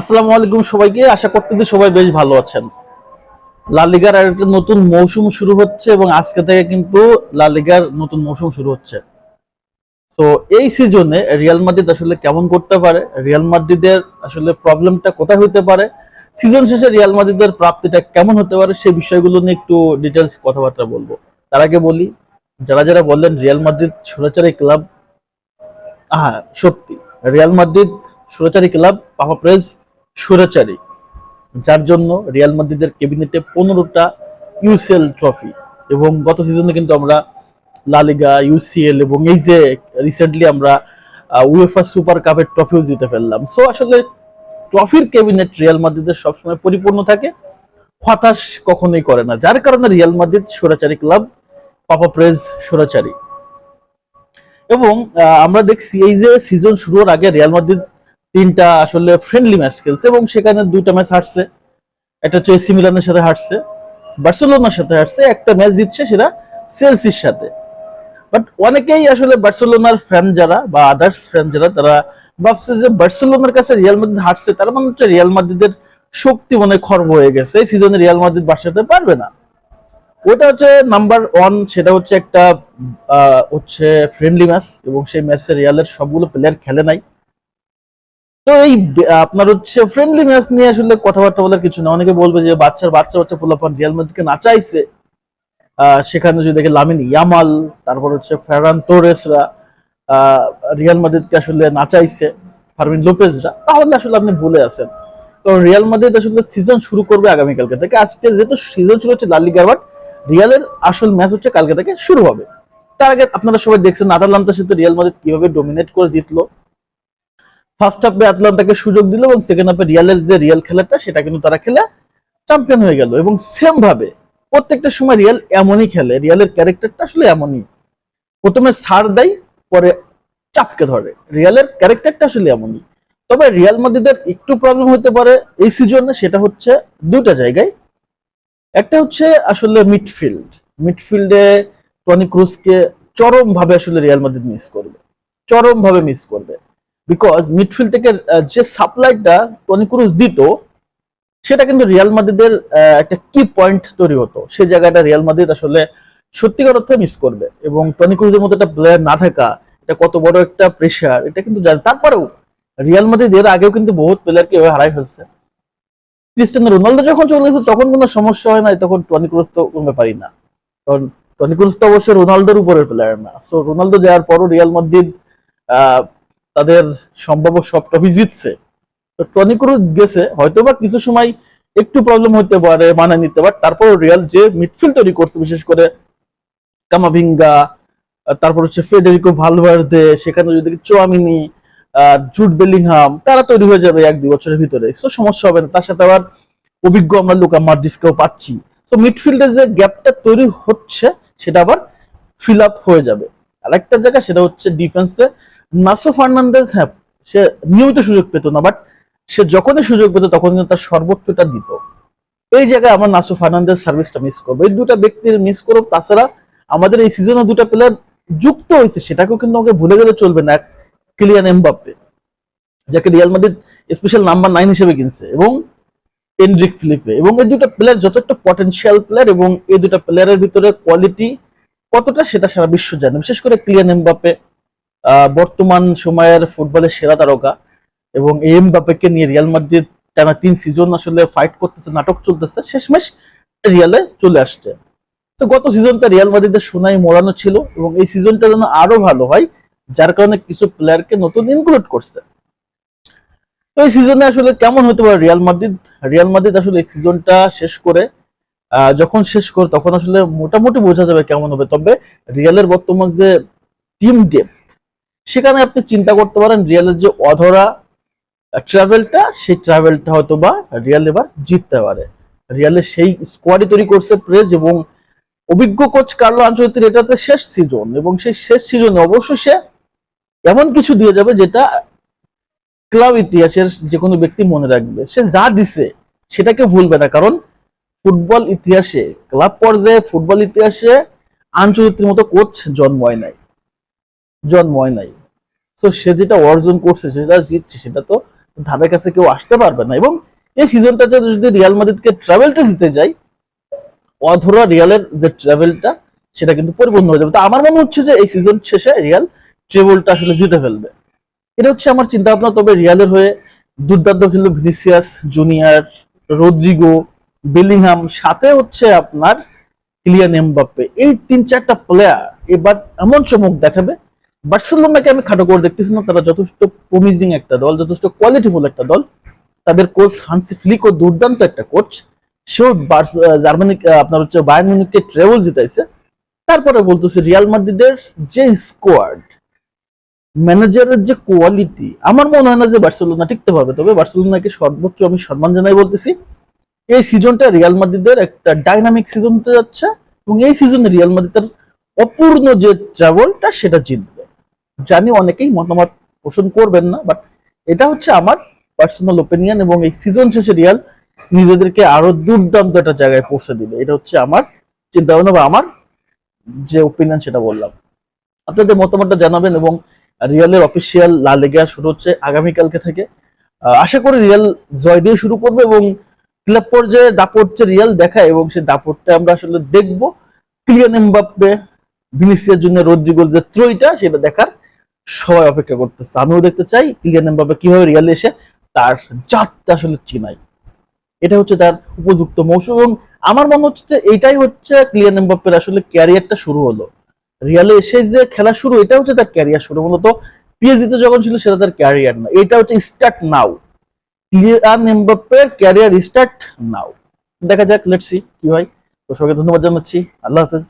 আসসালামু আলাইকুম সবাইকে। আশা করতে যে সবাই বেশ ভালো আছেন। লা লিগার আর একটা নতুন মৌসুম শুরু হচ্ছে এবং আজকে থেকে কিন্তু লা লিগার নতুন মৌসুম শুরু হচ্ছে। তো এই সিজনে রিয়াল মাদ্রিদ আসলে কেমন করতে পারে? রিয়াল মাদ্রিদের আসলে প্রবলেমটা কোথায় হতে পারে? সিজন শেষে রিয়াল মাদ্রিদের প্রাপ্তিটা কেমন হতে পারে সেই বিষয়গুলো নিয়ে একটু ডিটেলস কথাবার্তা বলব। তার আগে বলি, যারা যারা বললেন রিয়াল মাদ্রিদ সুরাচারি ক্লাব হ্যাঁ সত্যি, রিয়াল মাদ্রিদ সুরাচারি ক্লাব, পাপা প্রেস সুরাচারি, যার জন্য রিয়াল মাদ্রিদের ক্যাবিনেটে পনেরোটা ইউসিএল ট্রফি এবং গত সিজনে কিন্তু আমরা লালিগা ইউসিএল এবং এই যে রিসেন্টলি আমরা উয়েফা সুপার কাপের ট্রফিও জিতে ফেললাম। সো আসলে ট্রফির ক্যাবিনেট রিয়াল মাদ্রিদের সবসময় পরিপূর্ণ থাকে, হতাশ কখনোই করে না। যার কারণে রিয়াল মাদ্রিদ সুরাচারি ক্লাব, পাপা প্রেস সুরাচারি। এবং আমরা দেখছি এই যে সিজন শুরুর আগে রিয়াল মাদ্রিদ তিনটা আসলে ফ্রেন্ডলি ম্যাচ খেলছে এবং সেখানে দুটা ম্যাচ হারছে। একটা হচ্ছে এসি মিলানের সাথে হারছে, বার্সেলোনার সাথে হারছে, একটা ম্যাচ জিতছে সেটা সেলসির সাথে। বাট অনেকেই আসলে বার্সেলোনার ফ্যান যারা বা আদার্স ফ্যান যারা, তারা ভাবছে যে বার্সেলোনার কাছে রিয়াল মাদ্রিদ হারছে, তার মানে হচ্ছে রিয়াল মাদ্রিদের শক্তি মনে খর্ব হয়ে গেছে। এই সিজনে রিয়াল মাদ্রিদ বার্সাতে পারবে না। ওটা হচ্ছে নাম্বার ওয়ান সেটা হচ্ছে একটা হচ্ছে ফ্রেন্ডলি ম্যাচ এবং সেই ম্যাচে রিয়ালের সবগুলো প্লেয়ার খেলে নাই। তো এই, আপনার হচ্ছে ফ্রেন্ডলি ম্যাচ নিয়ে আসলে কথাবার্তা বলার কিছু না। অনেকে বলবে যে বাচ্চার বাচ্চা বাচ্চা পোলাপান রিয়াল মাদ্রিদকে নাচাইছে সেখানে যদি দেখে লামিন ইয়ামাল, তারপর হচ্ছে ফেরান তোরেসরা রিয়াল মাদ্রিদকে আসলে নাচাইছে ফারমিন লোপেজরা তাহলে আসলে আপনি ভুলে আছেন। তো রিয়াল মাদ্রিদ আসলে সিজন শুরু করবে আগামীকালকে থেকে। আজকে যেহেতু সিজন শুরু হচ্ছে লালিগার বাট রিয়ালের আসল ম্যাচ হচ্ছে কালকে থেকে শুরু হবে। তার আগে আপনারা সবাই দেখছেন আতালান্তার সাথে রিয়াল মাদ্রিদ কীভাবে ডোমিনেট করে জিতলো। ফার্স্ট হাফে আটলান্টাকে সুযোগ দিল এবং সেকেন্ড হাফে রিয়ালের যে রিয়াল খেলাটা, সেটা কিন্তু তারা খেলে চ্যাম্পিয়ন হয়ে গেল। এবং সেম ভাবে প্রত্যেকটা সময় রিয়াল এমনই খেলে। রিয়ালের ক্যারেক্টারটা আসলে এমনই। প্রথমে সার দেয়, পরে চাপকে ধরে। রিয়ালের ক্যারেক্টারটা আসলে এমনই। তবে রিয়াল মাদ্রিদের একটু প্রবলেম হতে পারে এই সিজনে সেটা হচ্ছে দুটা জায়গায়। একটা হচ্ছে আসলে মিডফিল্ড মিডফিল্ডে টনি ক্রুজকে চরম ভাবে আসলে রিয়াল মাদ্রিদ মিস করবে। চরম ভাবে মিস করবে। বিকজ মিডফিল্ড থেকে যে সাপ্লাইটা টনি ক্রুজ দিত, সেটা কিন্তু রিয়াল মাদ্রিদের একটা কি পয়েন্ট তৈরি হতো। সেই জায়গাটা রিয়াল মাদ্রিদ আসলে সত্যিকার অর্থে মিস করবে। এবং টনি ক্রুজের মতো একটা প্লেয়ার না থাকা, এটা কত বড় একটা প্রেশার এটা কিন্তু জানে। তারপরেও রিয়াল মাদ্রিদ এর আগেও কিন্তু বহুত প্লেয়ারকে এভাবে হারাই ফেলছে। ক্রিস্টিয়ানো রোনালদো যখন চলে গেছে, তখন কোনো সমস্যা হয় না তখন টনি ক্রুজ তো কোনো ব্যাপারই না। কারণ টনি ক্রুজ তো অবশ্যই রোনালদোর উপরের প্লেয়ার না। সো রোনালদো যাওয়ার পরও রিয়াল মাদ্রিদ তাদের সম্ভাব্য সব ট্রফি জিতছে। তো টনি ক্রুজ গেছে, হয়তোবা কিছু সময় একটু প্রবলেম হতে পারে মানায় নিতে পারে তারপর রিয়াল যে মিডফিল্ড তৈরি করছে, বিশেষ করে কামাভিঙ্গা তারপর হচ্ছে ফেডেরিকো ভালভার্দে সেখানে যদি চোয়ামিনি জুট বেলিংহাম তারা তৈরি হয়ে যাবে এক দুই বছরের ভিতরে। তো সমস্যা হবে না। তার সাথে আবার অভিজ্ঞ আমরা লুকা মার্ডিসকেও পাচ্ছি। তো মিডফিল্ডে যে গ্যাপটা তৈরি হচ্ছে, সেটা আবার ফিল আপ হয়ে যাবে। আর একটা জায়গা, সেটা হচ্ছে ডিফেন্সে নাসো ফার্নান্দেজ হ্যাঁ সে নিয়মিত সুযোগ পেত না বাট সে যখনই সুযোগ পেত তখন কিন্তু তার সর্বোচ্চটা দিত। এই জায়গায় আমরা নাসো ফার্নান্দেজ সার্ভিসটা মিস করব। এই দুটা ব্যক্তির মিস করব তাছাড়া আমাদের এই সিজনে দুটা প্লেয়ার যুক্ত হয়েছে, সেটাকেও কিন্তু আমাকে ভুলে গেলে চলবে না কিলিয়ান এমবাপ্পে যাকে Real Madrid special number nine হিসেবে কিনছে, এবং এন্ড্রিক ফিলিপে এবং এই দুটো প্লেয়ার যথেষ্ট পটেনশিয়াল প্লেয়ার এবং এই দুটো প্লেয়ারের ভিতরে কোয়ালিটি কতটা সেটা সারা বিশ্ব জানে। বিশেষ করে ক্লিয়ান এমবাপ্পে বর্তমান সময়ের ফুটবলের সেরা তারকা এবং এম বাপেকে নিয়ে রিয়াল মাদ্রিদ টানা তিন সিজন আসলে ফাইট করতেছে, নাটক চলতেছে, শেষমেশ রিয়ালে চলে আসছে। তো গত সিজনটা রিয়াল মাদ্রিদের সোনাই মোড়ানো ছিল এবং এই সিজনটা যেন আরও ভালো হয়, যার কারণে কিছু প্লেয়ারকে নতুন ইনক্লুড করছে। তো এই সিজনে আসলে কেমন হতে পারে রিয়াল মাদ্রিদ? রিয়াল মাদ্রিদ আসলে এই সিজনটা শেষ করে যখন শেষ করে তখন আসলে মোটামুটি বোঝা যাবে কেমন হবে। তবে রিয়ালের বর্তমান যে টিম ডেপথ সেখানে আপনি চিন্তা করতে পারেন রিয়ালের যে অধরা ট্রাভেলটা সেই ট্রাভেলটা হয়তো বা রিয়াল এবার জিততে পারে। রিয়ালের সেই স্কোয়াডই তৈরি করছে প্রেজ এবং অভিজ্ঞ কোচ কার্লো আঞ্চলিক এটাতে শেষ সিজন এবং সেই শেষ সিজনে অবশ্যই সে এমন কিছু দিয়ে যাবে যেটা ক্লাব ইতিহাসের যে কোনো ব্যক্তি মনে রাখবে। সে যা দিছে সেটাকে ভুলবে না, কারণ ফুটবল ইতিহাসে ক্লাব পর্যায়ে ফুটবল ইতিহাসে আঞ্চলিকের মতো কোচ জন্মায় নাই। জন্ম হয় নাই। তো সে যেটা অর্জন করছে সেটা জিতছে, সেটা তো ধারে কাছে কেউ আসতে পারবে না। এবং এই সিজনটাতে যদি রিয়াল মাদ্রিদকে ট্রাভেলটা দিতে যাই, অধরা রিয়ালের যে ট্রাভেলটা সেটা কিন্তু পরিপূর্ণ হয়ে যাবে। তো আমার মনে হচ্ছে যে এই সিজন শেষে রিয়াল ট্রেবলটা আসলে জিতে ফেলবে। এটা হচ্ছে আমার চিন্তা ভাবনা তবে রিয়ালের হয়ে দুর্দান্ত খেললো ভিনিসিয়াস জুনিয়র রদ্রিগো বেলিংহাম সাথে হচ্ছে আপনার ক্লিয়ান এমবাপ্পে এই তিন চারটা প্লেয়ার এবার এমন চমক দেখাবে বার্সেলোনাকে আমি খাটো করে দেখতেছি না, তারা যথেষ্ট প্রমিজিং একটা দল, যথেষ্ট কোয়ালিটিফুল একটা দল। তাদের কোচ হানসি ফ্লিকো দুর্দান্ত একটা কোচ সেও জার্মানি আপনার হচ্ছে মিউনিখকে ট্রেবল জিতাইছে। তারপরে বলতেছে রিয়াল মাদ্রিদের যে স্কোয়াড ম্যানেজারের যে কোয়ালিটি আমার মনে হয় না যে বার্সেলোনা টিকতে পারবে। তবে বার্সেলোনাকে সর্বোচ্চ আমি সম্মান জানাই বলতেছি। এই সিজনটা রিয়াল মাদ্রিদের একটা ডাইনামিক সিজন হতে যাচ্ছে এবং এই সিজনে রিয়াল মাদ্রিদের অপূর্ণ যে ট্রাভেলটা সেটা জিতবে। জানি অনেকেই মতামত পোষণ করবেন না বাট এটা হচ্ছে আমার পার্সোনাল ওপিনিয়ন এবং এই সিজন শেষে রিয়াল নিজেদেরকে আরও দুর্দান্ত একটা জায়গায় পৌঁছে দিবে। এটা হচ্ছে আমার চিন্তা ভাবনা বা আমার যে ওপিনিয়ন সেটা বললাম। আপনাদের মতামতটা জানাবেন এবং রিয়ালের অফিসিয়াল লা লিগা শুরু হচ্ছে আগামীকালকে থেকে। আশা করি রিয়াল জয় দিয়ে শুরু করবে এবং ক্লাব পর্যায়ে দাপট যে রিয়াল দেখায় এবং সেই দাপটটা আমরা আসলে দেখব। ক্লিয়ান এমবাপ্পে ভিনিসিয়ার জন্য রদ্রিগোর যে ত্রয়টা সেটা দেখার সবাই অপেক্ষা করতেছে। আমিও দেখতে চাই ক্লিয়ান এমবাপ্পে কীভাবে রিয়ালে এসে তার জাতটা আসলে চিনাই। এটা হচ্ছে তার উপযুক্ত মৌসুম এবং আমার মনে হচ্ছে যে এটাই হচ্ছে ক্লিয়ান এমবাপ্পের আসলে ক্যারিয়ারটা শুরু হলো। রিয়ালে এসে যে খেলা শুরু, এটা হচ্ছে তার ক্যারিয়ার শুরু। মূলত পিএসজিতে যখন ছিল, সেটা তার ক্যারিয়ার না। এটা হচ্ছে স্টার্ট নাও। ক্লিয়ান এমবাপ্পের ক্যারিয়ার স্টার্ট নাও। দেখা যাক লেটসি কি হয়। তো সবাইকে ধন্যবাদ জানাচ্ছি। আল্লাহ হাফেজ।